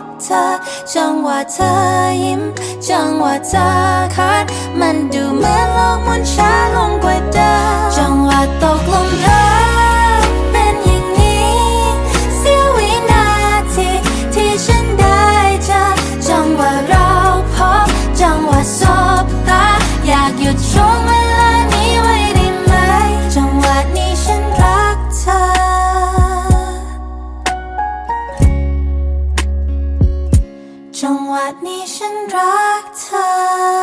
บเธอ จังหวะเธอยิ้ม จังหวะเธอคัด มันดูเหมือนโลกมันช้าลงกว่าเดิมจังหวะตกลงเธอ วัสนี้ฉันรักเธอ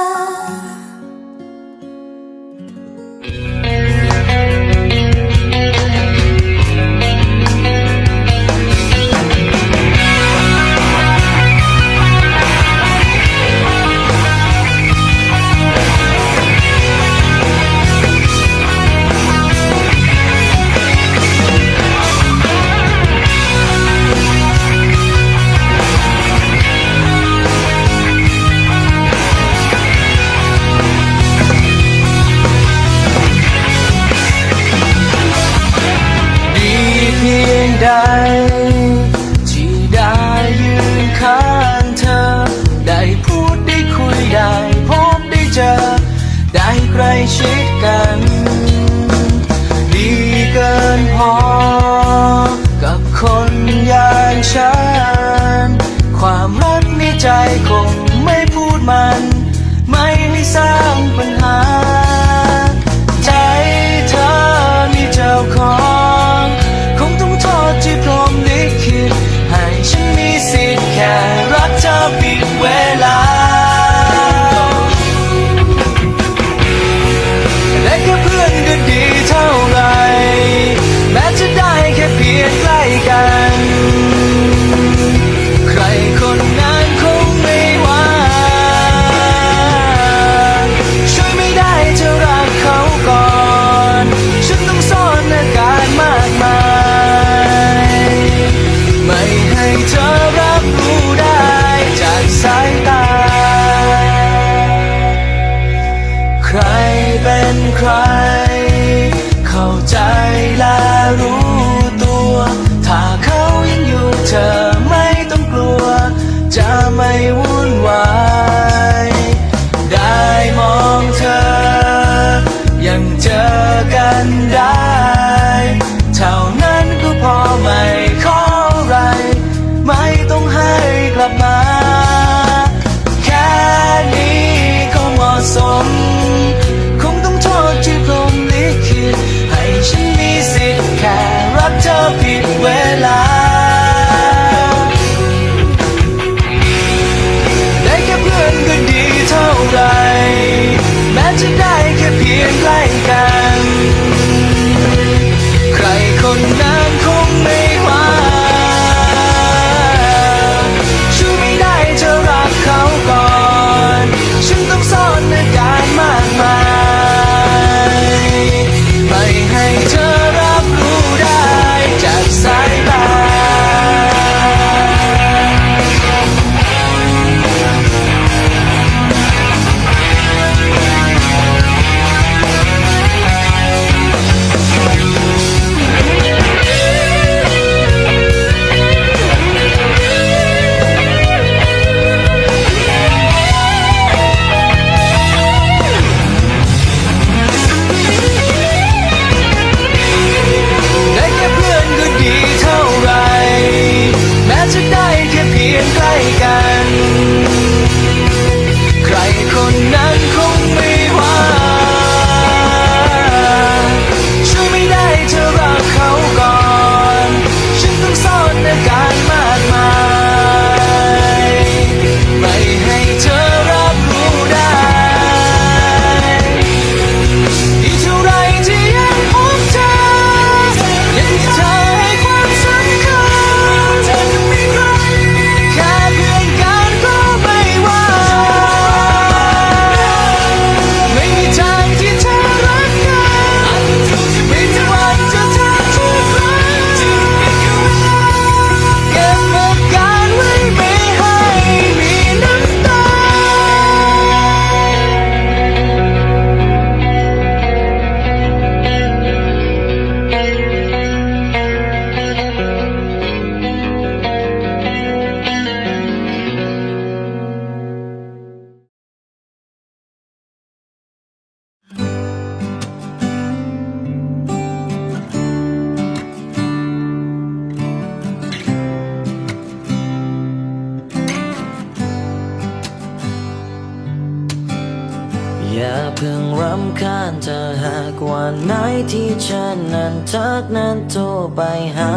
ไปหา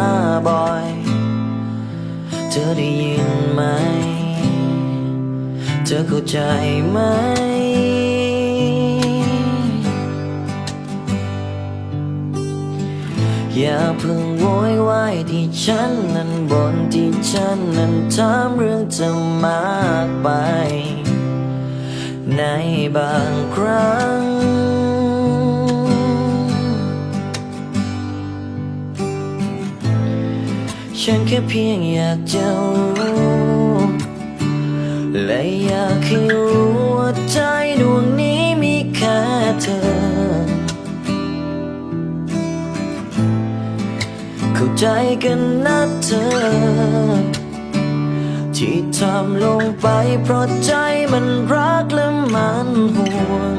บ่อย เธอได้ยินไหม เธอเข้าใจไหม อย่าเพิ่งโวยวายที่ฉันนั้นบนที่ฉันนั้นถามเรื่องจะมากไป ในบางครั้ง ฉันแค่เพียงอยากจะรู้และอยากให้รู้ว่าใจดวงนี้มีแค่เธอ เข้าใจกันนะเธอ ที่ทำลงไปเพราะใจมันรักและมันห่วง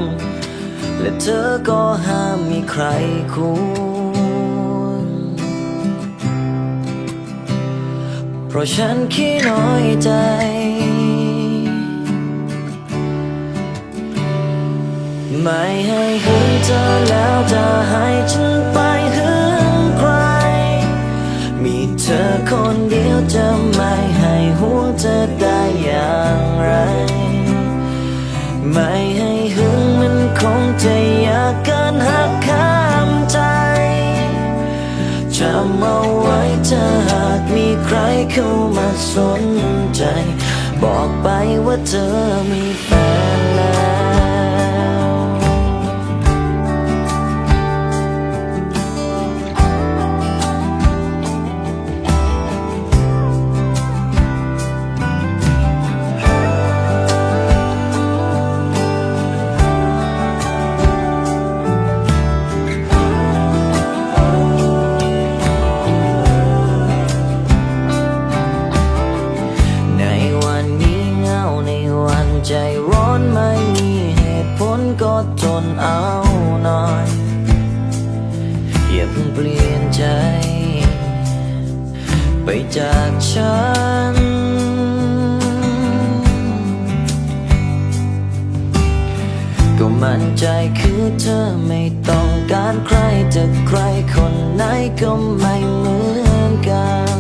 และเธอก็ห้ามมีใครคู่ ราะฉันขี้น้อยใจ ไม่ให้หึงเธอแล้วจะให้ฉันไปหึงใคร มีเธอคนเดียวจะไม่ให้ห่วงเธอได้อย่างไร ไม่ให้หึงมันคงจะ จำเอาไว้ถ้าหากมีใครเข้ามาสนใจ บอกไปว่าเธอมีแฟนแล้ว ใครจะใครคนไหนก็ไม่เหมือนกัน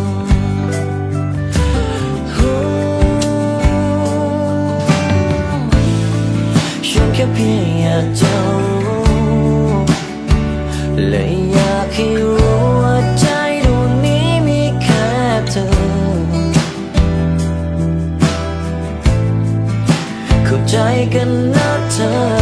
ฉันแค่เพียงอยากจะรู้และอยากให้รู้ว่าใจดวงนี้มีแค่เธอเข้าใจกันนะเธอ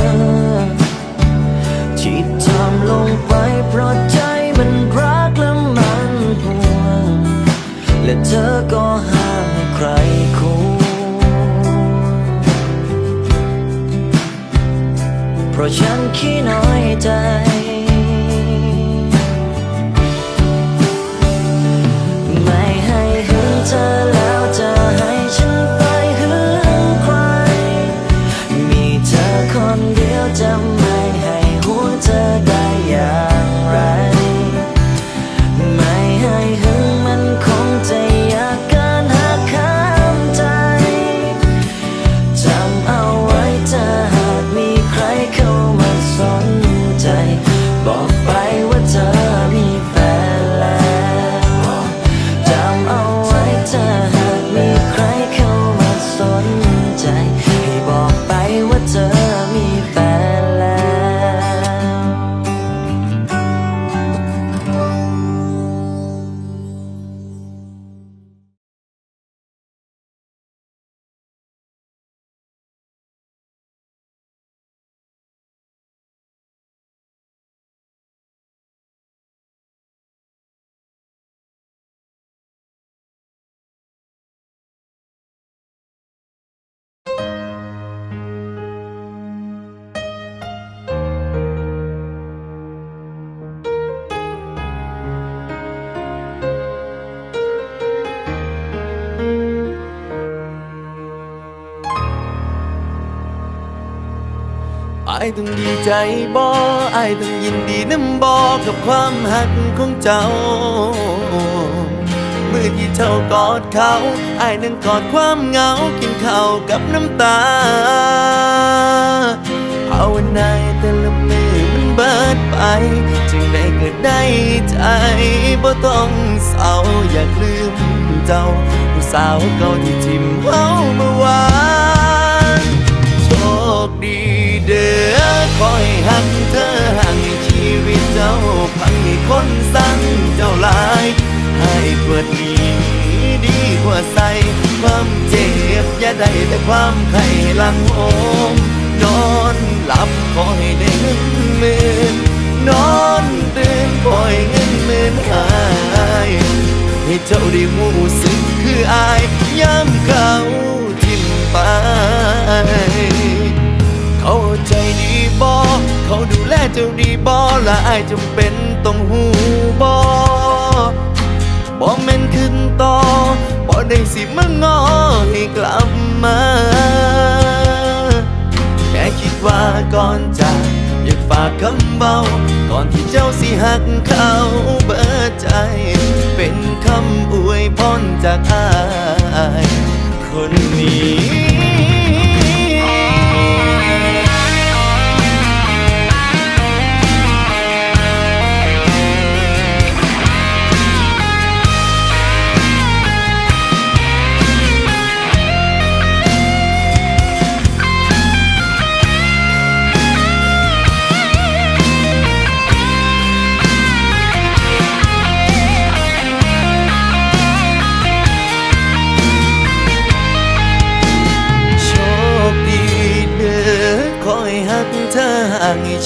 อ้ต้องดีใจบ่ไอ้ต้องยินดีน้ำบ่กับความหักของเจ้า เมื่อที่เจ้ากอดเขาไอ้นั้นกอดความเหงากินข้าวกับน้ำตาหาวนาให้แต่ละมือมันเบิดไปจึงได้เกิดได้ใจบ่ต้องเศร้าอยากลืมเจ้าผู้สาวเก่าที่ทิมเฮาเมื่อวาน อคอยหักเธอห่างให้ชีวิตเจ้าพังให้คนสั่งเจ้าลาย ให้กว่านี้ดีกว่าใส่ความเจ็บอย่าได้แต่ความไข้ลังโอม นอนหลับขอให้ได้เงินหมื่นนอนตื่นคอยเงินหมื่นหายให้เจ้าได้หูสึกคืออายย้ำเขาทิมไป เจ้าดีบอและอายจำเป็นต้องหูบอบ่แม่นขึ้นต่อบ่ได้สิมางอให้กลับมา แค่คิดว่าก่อนจากอยากฝากคำเบา ก่อนที่เจ้าสิหักเขาเบิดใจ เป็นคำอวยพรจากอาย คนนี้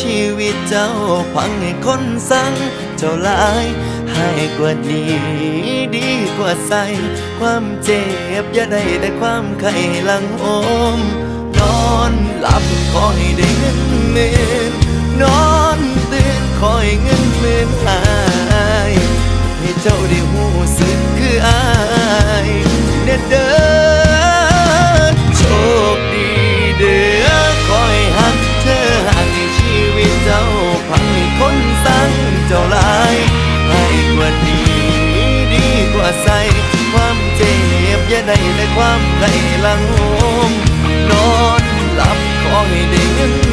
ชีวิตเจ้าพังให้คนสั่งเจ้าหลายให้กว่านี้ดีกว่าใส่ ความเจ็บอย่าได้แต่ความไข้หลังโอม นอนหลับขอให้ได้เงิน ใส่ความเจ็บอย่าได้แต่ความไข้หลังโหมนอนหลับขอให้ได้เงิน